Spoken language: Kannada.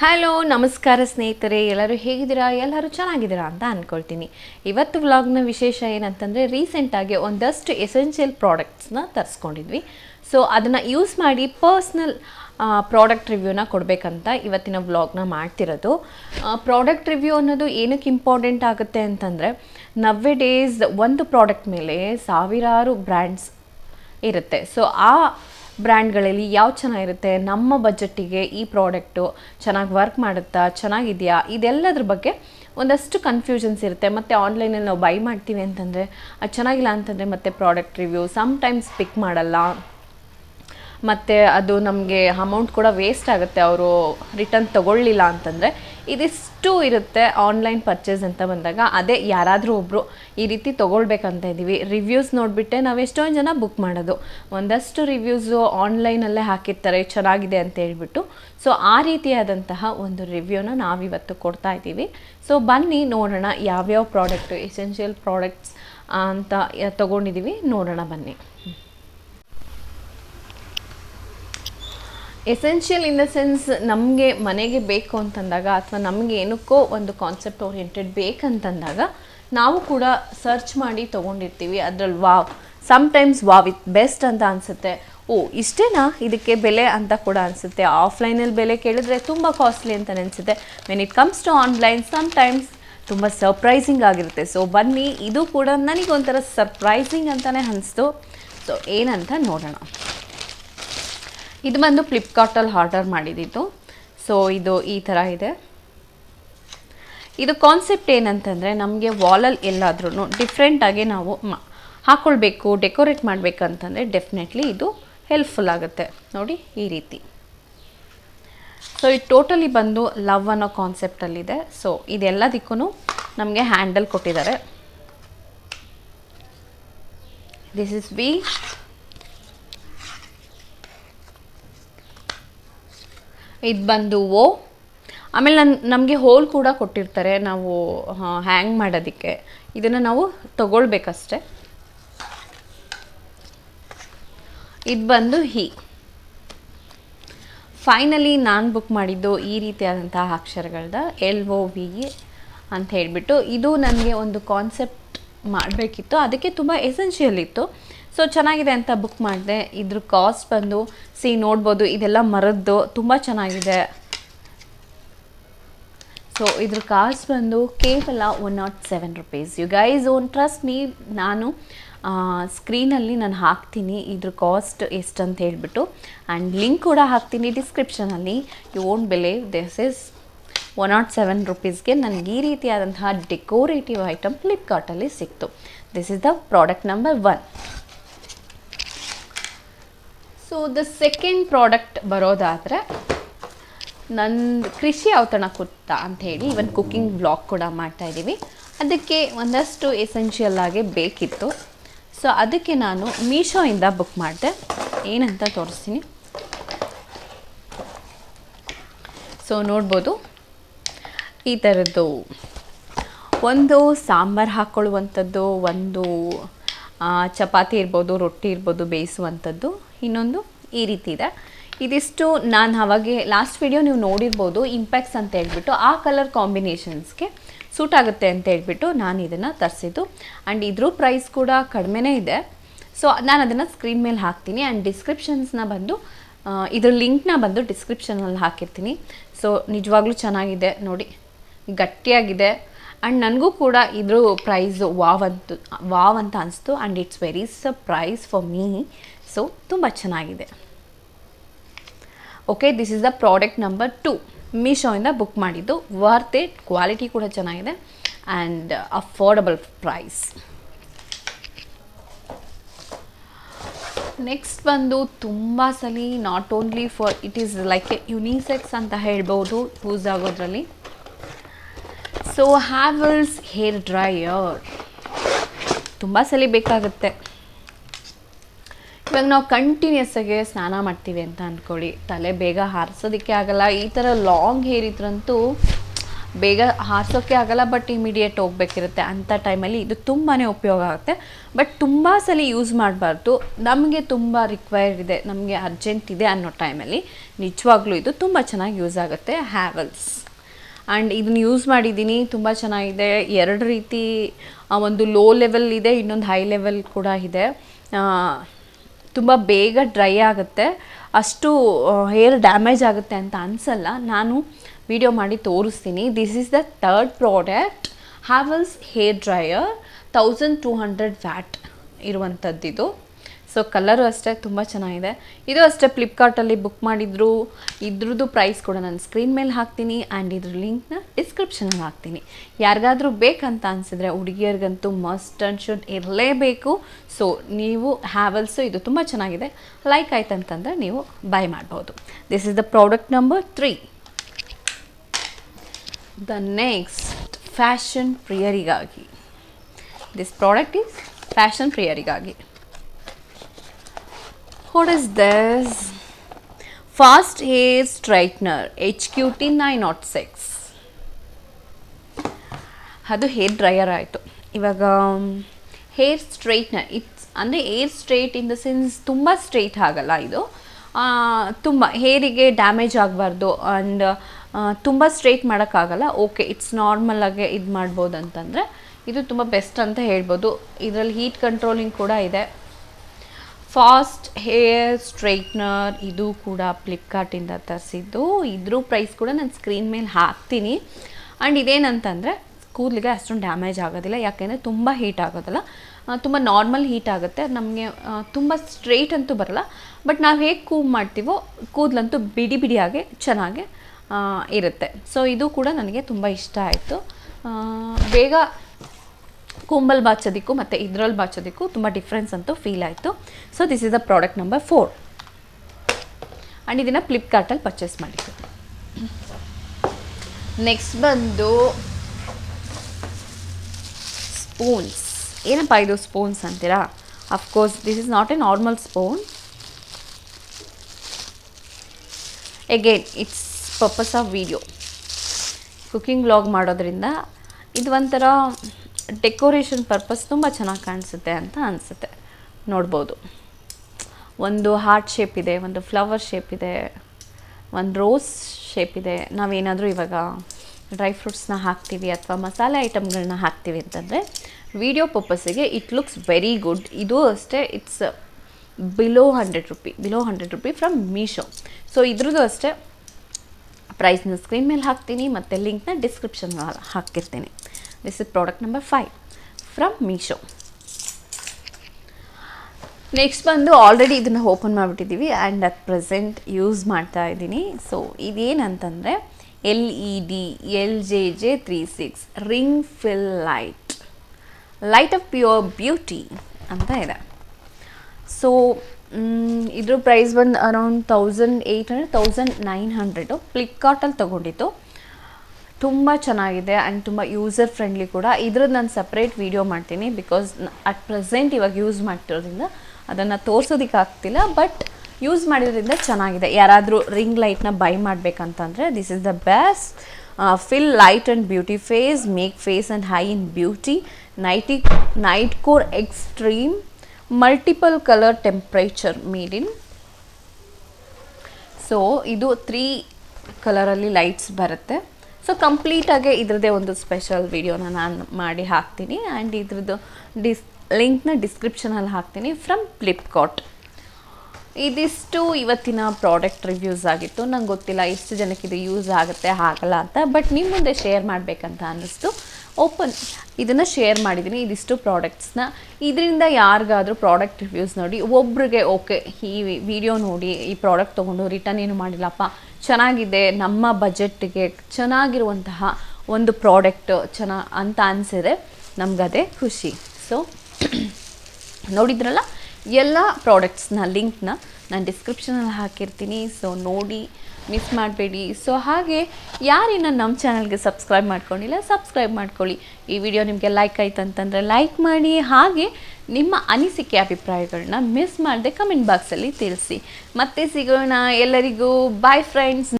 ಹಲೋ ನಮಸ್ಕಾರ ಸ್ನೇಹಿತರೆ. ಎಲ್ಲರೂ ಹೇಗಿದ್ದೀರಾ? ಎಲ್ಲರೂ ಚೆನ್ನಾಗಿದ್ದೀರಾ ಅಂತ ಅಂದ್ಕೊಳ್ತೀನಿ ಇವತ್ತು ವ್ಲಾಗ್ನ ವಿಶೇಷ ಏನಂತಂದರೆ ರೀಸೆಂಟಾಗಿ ಒಂದಷ್ಟು ಎಸೆನ್ಷಿಯಲ್ ಪ್ರಾಡಕ್ಟ್ಸ್ನ ತರಿಸ್ಕೊಂಡಿದ್ವಿ. ಸೊ ಅದನ್ನು ಯೂಸ್ ಮಾಡಿ ಪರ್ಸ್ನಲ್ ಪ್ರಾಡಕ್ಟ್ ರಿವ್ಯೂನ ಕೊಡಬೇಕಂತ ಇವತ್ತಿನ ವ್ಲಾಗ್ನ ಮಾಡ್ತಿರೋದು. ಪ್ರಾಡಕ್ಟ್ ರಿವ್ಯೂ ಅನ್ನೋದು ಏನಕ್ಕೆ ಇಂಪಾರ್ಟೆಂಟ್ ಆಗುತ್ತೆ ಅಂತಂದರೆ ನವ್ವೆ ಡೇಸ್ ಒಂದು ಪ್ರಾಡಕ್ಟ್ ಮೇಲೆ ಸಾವಿರಾರು ಬ್ರ್ಯಾಂಡ್ಸ್ ಇರುತ್ತೆ. ಸೊ ಆ ಬ್ರ್ಯಾಂಡ್ಗಳಲ್ಲಿ ಯಾವ್ದು ಚೆನ್ನಾಗಿರುತ್ತೆ, ನಮ್ಮ ಬಜೆಟ್ಟಿಗೆ ಈ ಪ್ರಾಡಕ್ಟು ಚೆನ್ನಾಗಿ ವರ್ಕ್ ಮಾಡುತ್ತಾ, ಚೆನ್ನಾಗಿದೆಯಾ, ಇದೆಲ್ಲದ್ರ ಬಗ್ಗೆ ಒಂದಷ್ಟು ಕನ್ಫ್ಯೂಷನ್ಸ್ ಇರುತ್ತೆ. ಮತ್ತು ಆನ್ಲೈನಲ್ಲಿ ನಾವು ಬೈ ಮಾಡ್ತೀವಿ ಅಂತಂದರೆ, ಅದು ಚೆನ್ನಾಗಿಲ್ಲ ಅಂತಂದರೆ ಮತ್ತೆ ಪ್ರಾಡಕ್ಟ್ ರಿವ್ಯೂ ಸಮ್ಟೈಮ್ಸ್ ಪಿಕ್ ಮಾಡಲ್ಲ. ಮತ್ತು ಅದು ನಮಗೆ ಅಮೌಂಟ್ ಕೂಡ ವೇಸ್ಟ್ ಆಗುತ್ತೆ. ಅವರು ರಿಟರ್ನ್ ತಗೊಳ್ಳಿಲ್ಲ ಅಂತಂದರೆ ಇದಿಷ್ಟು ಇರುತ್ತೆ ಆನ್ಲೈನ್ ಪರ್ಚೇಸ್ ಅಂತ ಬಂದಾಗ. ಅದೇ ಯಾರಾದರೂ ಒಬ್ಬರು ಈ ರೀತಿ ತೊಗೊಳ್ಬೇಕಂತ ಇದ್ದೀವಿ. ರಿವ್ಯೂಸ್ ನೋಡಿಬಿಟ್ಟೆ ನಾವು ಎಷ್ಟೊಂದು ಜನ ಬುಕ್ ಮಾಡೋದು. ಒಂದಷ್ಟು ರಿವ್ಯೂಸು ಆನ್ಲೈನಲ್ಲೇ ಹಾಕಿರ್ತಾರೆ. ಚೆನ್ನಾಗಿದೆ ಅಂತ ಹೇಳ್ಬಿಟ್ಟು. ಸೊ ಆ ರೀತಿಯಾದಂತಹ ಒಂದು ರಿವ್ಯೂನ ನಾವಿವತ್ತು ಕೊಡ್ತಾ ಇದ್ದೀವಿ. ಸೊ ಬನ್ನಿ ನೋಡೋಣ ಯಾವ್ಯಾವ ಪ್ರಾಡಕ್ಟು ಎಸೆನ್ಷಿಯಲ್ ಪ್ರಾಡಕ್ಟ್ಸ್ ಅಂತ ತೊಗೊಂಡಿದ್ದೀವಿ. ನೋಡೋಣ ಬನ್ನಿ. ಎಸೆನ್ಷಿಯಲ್ ಇನ್ ದ ಸೆನ್ಸ್ ನಮಗೆ ಮನೆಗೆ ಬೇಕು ಅಂತಂದಾಗ ಅಥವಾ ನಮಗೆ ಏನಕ್ಕೋ ಒಂದು ಕಾನ್ಸೆಪ್ಟ್ ಓರಿಯೆಂಟೆಡ್ ಬೇಕಂತಂದಾಗ ನಾವು ಕೂಡ ಸರ್ಚ್ ಮಾಡಿ ತೊಗೊಂಡಿರ್ತೀವಿ ಅದರಲ್ಲಿ wow. Sometimes wow it best ಅಂತ ಅನಿಸುತ್ತೆ. ಓ, ಇಷ್ಟೇನಾ? ಇದಕ್ಕೆ ಬೆಲೆ ಅಂತ ಕೂಡ ಅನಿಸುತ್ತೆ. ಆಫ್ಲೈನಲ್ಲಿ ಬೆಲೆ ಕೇಳಿದ್ರೆ ತುಂಬ ಕಾಸ್ಟ್ಲಿ ಅಂತ ಅನಿಸುತ್ತೆ when it comes to online sometimes ತುಂಬ ಸರ್ಪ್ರೈಸಿಂಗ್ ಆಗಿರುತ್ತೆ. ಸೊ ಬನ್ನಿ, ಇದು ಕೂಡ ನನಗೊಂಥರ ಸರ್ಪ್ರೈಸಿಂಗ್ ಅಂತಲೇ ಅನಿಸ್ತು. ಸೊ ಏನಂತ ನೋಡೋಣ. ಇದು ಬಂದು ಫ್ಲಿಪ್ಕಾರ್ಟಲ್ಲಿ ಆರ್ಡರ್ ಮಾಡಿದ್ದಿತ್ತು ಸೊ ಇದು ಈ ಥರ ಇದೆ. ಇದು ಕಾನ್ಸೆಪ್ಟ್ ಏನಂತಂದರೆ ನಮಗೆ ವಾಲಲ್ಲಿ ಎಲ್ಲಾದ್ರೂ ಡಿಫ್ರೆಂಟಾಗಿ ನಾವು ಹಾಕ್ಕೊಳ್ಬೇಕು ಡೆಕೋರೇಟ್ ಮಾಡಬೇಕಂತಂದರೆ ಡೆಫಿನೆಟ್ಲಿ ಇದು ಹೆಲ್ಪ್ಫುಲ್ ಆಗುತ್ತೆ. ನೋಡಿ, ಈ ರೀತಿ. ಸೊ ಇದು ಟೋಟಲಿ ಬಂದು ಲವ್ ಅನ್ನೋ ಕಾನ್ಸೆಪ್ಟಲ್ಲಿದೆ ಸೊ ಇದೆಲ್ಲದಕ್ಕೂ ನಮಗೆ ಹ್ಯಾಂಡಲ್ ಕೊಟ್ಟಿದ್ದಾರೆ. ದಿಸ್ ಇಸ್ ವಿ ಇದು ಬಂದು ಓ. ಆಮೇಲೆ ನನ್ನ ನಮಗೆ ಹೋಲ್ ಕೂಡ ಕೊಟ್ಟಿರ್ತಾರೆ ನಾವು ಹ್ಯಾಂಗ್ ಮಾಡೋದಕ್ಕೆ. ಇದನ್ನು ನಾವು ತಗೊಳ್ಬೇಕಷ್ಟೆ. ಇದು ಬಂದು ಹಿ. ಫೈನಲಿ ನಾನು ಬುಕ್ ಮಾಡಿದ್ದು ಈ ರೀತಿಯಾದಂತಹ ಅಕ್ಷರಗಳದ, ಎಲ್ ಒ ವಿ ಅಂತ ಹೇಳಿಬಿಟ್ಟು, ಇದು ನನಗೆ ಒಂದು ಕಾನ್ಸೆಪ್ಟ್ ಮಾಡಬೇಕಿತ್ತು. ಅದಕ್ಕೆ ತುಂಬ ಎಸೆನ್ಷಿಯಲ್ ಇತ್ತು. ಸೊ ಚೆನ್ನಾಗಿದೆ ಅಂತ ಬುಕ್ ಮಾಡಿದೆ. ಇದ್ರ ಕಾಸ್ಟ್ ಬಂದು ಸಿ ನೋಡ್ಬೋದು, ಇದೆಲ್ಲ ಮರದ್ದು ತುಂಬ ಚೆನ್ನಾಗಿದೆ. ಸೊ ಇದ್ರ ಕಾಸ್ಟ್ ಬಂದು ಕೇವಲ one not seven rupees you guys won't trust me ನಾನು ಸ್ಕ್ರೀನಲ್ಲಿ ನಾನು ಹಾಕ್ತೀನಿ. ಇದ್ರ ಕಾಸ್ಟ್ ಎಷ್ಟು ಅಂತ ಹೇಳಿಬಿಟ್ಟು. ಆ್ಯಂಡ್ ಲಿಂಕ್ ಕೂಡ ಹಾಕ್ತೀನಿ ಡಿಸ್ಕ್ರಿಪ್ಷನಲ್ಲಿ you won't believe this is one not seven ರುಪೀಸ್ಗೆ ನನಗೆ ಈ ರೀತಿಯಾದಂತಹ ಡೆಕೋರೇಟಿವ್ ಐಟಮ್ ಫ್ಲಿಪ್ಕಾರ್ಟಲ್ಲಿ ಸಿಕ್ತು. This is the product number one so the second product ಬರೋದಾದರೆ ನಂದು ಕೃಷಿ ಔತಣ ಕುರ್ತಾ ಅಂತ ಹೇಳಿ ಇವನ್ ಕುಕ್ಕಿಂಗ್ ಬ್ಲಾಗ್ ಕೂಡ ಮಾಡ್ತಾಯಿದ್ದೀವಿ ಅದಕ್ಕೆ ಒಂದಷ್ಟು ಎಸೆನ್ಷಿಯಲ್ ಆಗಿ ಬೇಕಿತ್ತು. ಸೊ ಅದಕ್ಕೆ ನಾನು ಮೀಶೋಯಿಂದ ಬುಕ್ ಮಾಡಿದೆ. ಏನಂತ ತೋರಿಸ್ತೀನಿ. ಸೊ ನೋಡ್ಬೋದು. ಈ ಥರದ್ದು ಒಂದು ಸಾಂಬಾರು ಹಾಕ್ಕೊಳ್ಳುವಂಥದ್ದು ಒಂದು ಚಪಾತಿ ಇರ್ಬೋದು, ರೊಟ್ಟಿ ಇರ್ಬೋದು ಬೇಯಿಸುವಂಥದ್ದು. ಇನ್ನೊಂದು ಈ ರೀತಿ ಇದೆ. ಇದಿಷ್ಟು ನಾನು ಅವಾಗೆ ಲಾಸ್ಟ್ ವಿಡಿಯೋ ನೀವು ನೋಡಿರ್ಬೋದು ಇಂಪ್ಯಾಕ್ಟ್ಸ್ ಅಂತ ಹೇಳ್ಬಿಟ್ಟು ಆ ಕಲರ್ ಕಾಂಬಿನೇಷನ್ಸ್ಗೆ ಸೂಟ್ ಆಗುತ್ತೆ ಅಂತ ಹೇಳ್ಬಿಟ್ಟು ನಾನು ಇದನ್ನು ತರಿಸಿದ್ದು. ಆ್ಯಂಡ್ ಇದ್ರ ಪ್ರೈಸ್ ಕೂಡ ಕಡಿಮೆನೇ ಇದೆ. ಸೊ ನಾನು ಅದನ್ನು ಸ್ಕ್ರೀನ್ ಮೇಲೆ ಹಾಕ್ತೀನಿ ಆ್ಯಂಡ್ ಡಿಸ್ಕ್ರಿಪ್ಷನ್ಸ್ನ ಬಂದು ಇದ್ರ ಲಿಂಕ್ನ ಬಂದು ಡಿಸ್ಕ್ರಿಪ್ಷನಲ್ಲಿ ಹಾಕಿರ್ತೀನಿ. ಸೊ ನಿಜವಾಗ್ಲೂ ಚೆನ್ನಾಗಿದೆ. ನೋಡಿ, ಗಟ್ಟಿಯಾಗಿದೆ. ಆ್ಯಂಡ್ ನನಗೂ ಕೂಡ ಇದ್ರ ಪ್ರೈಸ್ ವಾವ್ ಅಂತ ವಾವ್ ಅಂತ ಅನಿಸ್ತು. And it's very surprise for me so ತುಂಬ ಚೆನ್ನಾಗಿದೆ. Okay this is the product number two Meesho book ಮಾಡಿದ್ದು. ವರ್ತ್ ಇಟ್ ಕ್ವಾಲಿಟಿ ಕೂಡ ಚೆನ್ನಾಗಿದೆ. ಆ್ಯಂಡ್ ಅಫೋರ್ಡಬಲ್ ಪ್ರೈಸ್ ನೆಕ್ಸ್ಟ್ ಬಂದು ತುಂಬ ಸಲ not only for it is like a unisex ಅಂತ ಹೇಳ್ಬೋದು ಯೂಸ್ ಆಗೋದ್ರಲ್ಲಿ. ಸೊ ಹ್ಯಾವಲ್ಸ್ ಹೇರ್ ಡ್ರೈಯರ್ ತುಂಬ ಸಲ ಬೇಕಾಗುತ್ತೆ. ಇವಾಗ ನಾವು ಕಂಟಿನ್ಯೂಸ್ ಆಗಿ ಸ್ನಾನ ಮಾಡ್ತೀವಿ ಅಂತ ಅಂದ್ಕೊಳ್ಳಿ ತಲೆ ಬೇಗ ಹಾರಿಸೋದಕ್ಕೆ ಆಗಲ್ಲ. ಈ ಥರ ಲಾಂಗ್ ಹೇರ್ ಇದ್ರಂತೂ ಬೇಗ ಹಾರಿಸೋಕ್ಕೆ ಆಗಲ್ಲ ಬಟ್ ಇಮಿಡಿಯೇಟ್ ಹೋಗ್ಬೇಕಿರುತ್ತೆ. ಅಂಥ ಟೈಮಲ್ಲಿ ಇದು ತುಂಬಾ ಉಪಯೋಗ ಆಗುತ್ತೆ. ಬಟ್ ತುಂಬ ಸಲ ಯೂಸ್ ಮಾಡಬಾರ್ದು. ನಮಗೆ ತುಂಬ ರಿಕ್ವೈರ್ಡ್ ಇದೆ. ನಮಗೆ ಅರ್ಜೆಂಟ್ ಇದೆ ಅನ್ನೋ ಟೈಮಲ್ಲಿ ನಿಜವಾಗ್ಲೂ ಇದು ತುಂಬ ಚೆನ್ನಾಗಿ ಯೂಸ್ ಆಗುತ್ತೆ. ಹ್ಯಾವಲ್ಸ್ ಆ್ಯಂಡ್ ಇದನ್ನ ಯೂಸ್ ಮಾಡಿದ್ದೀನಿ. ತುಂಬ ಚೆನ್ನಾಗಿದೆ. ಎರಡು ರೀತಿ ಒಂದು ಲೋ ಲೆವೆಲ್ ಇದೆ, ಇನ್ನೊಂದು ಹೈ ಲೆವೆಲ್ ಕೂಡ ಇದೆ. ತುಂಬ ಬೇಗ ಡ್ರೈ ಆಗುತ್ತೆ. ಅಷ್ಟು ಹೇರ್ ಡ್ಯಾಮೇಜ್ ಆಗುತ್ತೆ ಅಂತ ಅನಿಸಲ್ಲ. ನಾನು ವಿಡಿಯೋ ಮಾಡಿ ತೋರಿಸ್ತೀನಿ. This is the third product Havells hair dryer thousand two hundred watt ಇರುವಂಥದ್ದಿದು so colour ಅಷ್ಟೇ ತುಂಬ ಚೆನ್ನಾಗಿದೆ. ಇದು ಅಷ್ಟೇ ಫ್ಲಿಪ್ಕಾರ್ಟಲ್ಲಿ ಬುಕ್ ಮಾಡಿದ್ರು. ಇದ್ರದ್ದು ಪ್ರೈಸ್ ಕೂಡ ನಾನು ಸ್ಕ್ರೀನ್ ಮೇಲೆ ಹಾಕ್ತೀನಿ ಆ್ಯಂಡ್ ಇದ್ರ ಲಿಂಕ್ನ ಡಿಸ್ಕ್ರಿಪ್ಷನಲ್ಲಿ ಹಾಕ್ತೀನಿ. ಯಾರಿಗಾದರೂ ಬೇಕಂತ ಅನಿಸಿದ್ರೆ ಹುಡುಗಿಯರಿಗಂತೂ ಮಸ್ಟ್ ಅಂಡ್ ಶುಡ್ ಇರಲೇಬೇಕು. ಸೊ ನೀವು ಹ್ಯಾವಲ್ಸು ಇದು ತುಂಬ ಚೆನ್ನಾಗಿದೆ. ಲೈಕ್ ಆಯ್ತು ಅಂತಂದರೆ ನೀವು ಬೈ ಮಾಡ್ಬೋದು. This is the product number three the next fashion ಪ್ರಿಯರಿಗಾಗಿ this product is fashion ಪ್ರಿಯರಿಗಾಗಿ fast hair straightener H Q T nine not six ಅದು ಹೇರ್ ಡ್ರೈಯರ್ ಆಯಿತು. ಇವಾಗ ಹೇರ್ ಸ್ಟ್ರೈಟ್ನರ್ ಇಟ್ಸ್ ಅಂದರೆ hair straight in the sense ತುಂಬ ಸ್ಟ್ರೈಟ್ ಆಗಲ್ಲ ಇದು. ತುಂಬ ಹೇರಿಗೆ ಡ್ಯಾಮೇಜ್ ಆಗಬಾರ್ದು ಆ್ಯಂಡ್ ತುಂಬ ಸ್ಟ್ರೈಟ್ ಮಾಡೋಕ್ಕಾಗಲ್ಲ ಓಕೆ ಇಟ್ಸ್ ನಾರ್ಮಲಾಗೆ ಇದು ಮಾಡ್ಬೋದು ಅಂತಂದರೆ ಇದು ತುಂಬ ಬೆಸ್ಟ್ ಅಂತ ಹೇಳ್ಬೋದು. ಇದರಲ್ಲಿ ಹೀಟ್ ಕಂಟ್ರೋಲಿಂಗ್ ಕೂಡ ಇದೆ. ಫಾಸ್ಟ್ ಹೇರ್ ಸ್ಟ್ರೈಟ್ನರ್ ಇದು ಕೂಡ ಫ್ಲಿಪ್ಕಾರ್ಟಿಂದ ತರಿಸಿದ್ದು. ಇದ್ರ ಪ್ರೈಸ್ ಕೂಡ ನಾನು ಸ್ಕ್ರೀನ್ ಮೇಲೆ ಹಾಕ್ತೀನಿ. ಆ್ಯಂಡ್ ಇದೇನಂತಂದರೆ, ಕೂದಲಿಗೆ ಅಷ್ಟೊಂದು ಡ್ಯಾಮೇಜ್ ಆಗೋದಿಲ್ಲ. ಯಾಕೆಂದರೆ ತುಂಬ ಹೀಟ್ ಆಗೋದಿಲ್ಲ. ತುಂಬ ನಾರ್ಮಲ್ ಹೀಟ್ ಆಗುತ್ತೆ. ನಮಗೆ ತುಂಬ ಸ್ಟ್ರೈಟ್ ಅಂತೂ ಬರಲ್ಲ. ಬಟ್ ನಾವು ಹೇಗೆ ಕೂಮ್ ಮಾಡ್ತೀವೋ, ಕೂದಲಂತೂ ಬಿಡಿ ಬಿಡಿಯಾಗಿ ಚೆನ್ನಾಗೆ ಇರುತ್ತೆ. ಸೊ ಇದು ಕೂಡ ನನಗೆ ತುಂಬ ಇಷ್ಟ ಆಯಿತು. ಬೇಗ ಕೂಂಬಲ್ ಬಾಚೋದಕ್ಕೂ ಮತ್ತು ಇದ್ರಲ್ಲಿ ಬಾಚೋದಕ್ಕೂ ತುಂಬ ಡಿಫ್ರೆನ್ಸ್ ಅಂತೂ ಫೀಲ್ ಆಯಿತು. So this is the product number four and ಇದನ್ನು ಫ್ಲಿಪ್ಕಾರ್ಟಲ್ಲಿ ಪರ್ಚೇಸ್ ಮಾಡಿದ್ದು. ನೆಕ್ಸ್ಟ್ ಬಂದು ಸ್ಪೂನ್ಸ್ ಏನಪ್ಪ ಇದು ಸ್ಪೂನ್ಸ್ ಅಂತೀರಾ? Of course this is not a normal spoon again it's purpose of video cooking vlog ಮಾಡೋದ್ರಿಂದ ಇದು ಒಂಥರ ಡೆಕೋರೇಷನ್ ಪರ್ಪಸ್ ತುಂಬ ಚೆನ್ನಾಗಿ ಕಾಣಿಸುತ್ತೆ ಅಂತ ಅನಿಸುತ್ತೆ. ನೋಡ್ಬೋದು. ಒಂದು ಹಾರ್ಟ್ ಶೇಪ್ ಇದೆ, ಒಂದು ಫ್ಲವರ್ ಶೇಪ್ ಇದೆ, ಒಂದು ರೋಸ್ ಶೇಪ್ ಇದೆ. ನಾವೇನಾದರೂ ಇವಾಗ ಡ್ರೈ ಫ್ರೂಟ್ಸ್ನ ಹಾಕ್ತೀವಿ ಅಥವಾ ಮಸಾಲೆ ಐಟಮ್ಗಳನ್ನ ಹಾಕ್ತೀವಿ ಅಂತಂದರೆ, ವಿಡಿಯೋ ಪರ್ಪಸ್ಸಿಗೆ ಇಟ್ ಲುಕ್ಸ್ ವೆರಿ ಗುಡ್. ಇದು ಅಷ್ಟೇ, it's below hundred rupee, below hundred rupee from Meesho. So, ಇದ್ರದ್ದು ಅಷ್ಟೇ. ಪ್ರೈಸ್ನ ಸ್ಕ್ರೀನ್ ಮೇಲೆ ಹಾಕ್ತೀನಿ, ಮತ್ತು ಲಿಂಕ್ನ ಡಿಸ್ಕ್ರಿಪ್ಷನ್ ಹಾಕಿರ್ತೀನಿ. This is product number 5 from Meesho next ಬಂದು ಆಲ್ರೆಡಿ ಇದನ್ನು ಓಪನ್ ಮಾಡಿಬಿಟ್ಟಿದ್ದೀವಿ ಆ್ಯಂಡ್ ಅಟ್ ಪ್ರೆಸೆಂಟ್ ಯೂಸ್ ಮಾಡ್ತಾ ಇದ್ದೀನಿ. So ಇದೇನಂತಂದರೆ L E D L J J three six ring fill light light of pure beauty ಅಂತ ಇದೆ. ಸೊ ಇದ್ರ ಪ್ರೈಸ್ ಬಂದು around thousand eight hundred thousand nine hundred ಫ್ಲಿಪ್ಕಾರ್ಟಲ್ಲಿ ತೊಗೊಂಡಿತ್ತು ತುಂಬ ಚೆನ್ನಾಗಿದೆ ಆ್ಯಂಡ್ ತುಂಬ ಯೂಸರ್ ಫ್ರೆಂಡ್ಲಿ ಕೂಡ. ಇದ್ರದ್ದು ನಾನು ಸಪ್ರೇಟ್ ವೀಡಿಯೋ ಮಾಡ್ತೀನಿ ಬಿಕಾಸ್ ಅಟ್ ಪ್ರೆಸೆಂಟ್ ಇವಾಗ ಯೂಸ್ ಮಾಡ್ತಿರೋದ್ರಿಂದ ಅದನ್ನು ತೋರಿಸೋದಕ್ಕೆ ಆಗ್ತಿಲ್ಲ ಬಟ್ ಯೂಸ್ ಮಾಡಿದ್ರಿಂದ ಚೆನ್ನಾಗಿದೆ. ಯಾರಾದರೂ ರಿಂಗ್ ಲೈಟ್ನ buy ಮಾಡಬೇಕಂತಂದರೆ this is the best fill light and beauty face make face and high in beauty ninety night core extreme multiple colour temperature made in so ಇದು ತ್ರೀ ಕಲರಲ್ಲಿ ಲೈಟ್ಸ್ ಬರುತ್ತೆ. ಸೊ ಕಂಪ್ಲೀಟಾಗಿ ಇದ್ರದ್ದೇ ಒಂದು ಸ್ಪೆಷಲ್ ವಿಡಿಯೋನ ನಾನು ಮಾಡಿ ಹಾಕ್ತೀನಿ. ಆ್ಯಂಡ್ ಇದ್ರದ್ದು ಡಿಸ್ ಲಿಂಕ್ನ ಡಿಸ್ಕ್ರಿಪ್ಷನಲ್ಲಿ ಹಾಕ್ತೀನಿ ಫ್ರಮ್ ಫ್ಲಿಪ್ಕಾರ್ಟ್ ಇದಿಷ್ಟು ಇವತ್ತಿನ ಪ್ರಾಡಕ್ಟ್ ರಿವ್ಯೂಸ್ ಆಗಿತ್ತು. ನಂಗೆ ಗೊತ್ತಿಲ್ಲ ಎಷ್ಟು ಜನಕ್ಕೆ ಇದು ಯೂಸ್ ಆಗುತ್ತೆ, ಆಗಲ್ಲ ಅಂತ. ಬಟ್ ನಿಮ್ಮ ಮುಂದೆ ಶೇರ್ ಮಾಡಬೇಕಂತ ಅನ್ನಿಸ್ತು. ಓಪನ್ ಇದನ್ನು ಶೇರ್ ಮಾಡಿದ್ದೀನಿ ಇದಿಷ್ಟು ಪ್ರಾಡಕ್ಟ್ಸ್ನ. ಇದರಿಂದ ಯಾರಿಗಾದರೂ ಪ್ರಾಡಕ್ಟ್ ರಿವ್ಯೂಸ್ ನೋಡಿ, ಒಬ್ರಿಗೆ ಓಕೆ, ಈ ವಿಡಿಯೋ ನೋಡಿ, ಈ ಪ್ರಾಡಕ್ಟ್ ತೊಗೊಂಡು ರಿಟರ್ನ್ ಏನು ಮಾಡಿಲ್ಲಪ್ಪ, ಚೆನ್ನಾಗಿದೆ, ನಮ್ಮ ಬಜೆಟ್ಗೆ ಚೆನ್ನಾಗಿರುವಂತಹ ಒಂದು ಪ್ರಾಡಕ್ಟ್ ಚೆನ್ನ ಅಂತ ಅನಿಸಿದ್ರೆ ನಮಗದೇ ಖುಷಿ. ಸೊ ನೋಡಿದ್ರಲ್ಲ, ಎಲ್ಲ ಪ್ರಾಡಕ್ಟ್ಸ್ನ, ಲಿಂಕ್ನ ನಾನು ಡಿಸ್ಕ್ರಿಪ್ಷನಲ್ಲಿ ಹಾಕಿರ್ತೀನಿ. ಸೊ ನೋಡಿ ಮಿಸ್ ಮಾಡಬೇಡಿ. ಸೊ ಹಾಗೆ ಯಾರಿನ್ನ ನಮ್ಮ ಚಾನಲ್ಗೆ ಸಬ್ಸ್ಕ್ರೈಬ್ ಮಾಡ್ಕೊಂಡಿಲ್ಲ ಸಬ್ಸ್ಕ್ರೈಬ್ ಮಾಡ್ಕೊಳ್ಳಿ. ಈ ವಿಡಿಯೋ ನಿಮಗೆ ಲೈಕ್ ಆಯ್ತು ಅಂತಂದರೆ ಲೈಕ್ ಮಾಡಿ. ಹಾಗೆ ನಿಮ್ಮ ಅನಿಸಿಕೆ ಅಭಿಪ್ರಾಯಗಳನ್ನ ಮಿಸ್ ಮಾಡದೆ ಕಮೆಂಟ್ ಬಾಕ್ಸಲ್ಲಿ ತಿಳಿಸಿ. ಮತ್ತೆ ಸಿಗೋಣ ಎಲ್ಲರಿಗೂ. Bye friends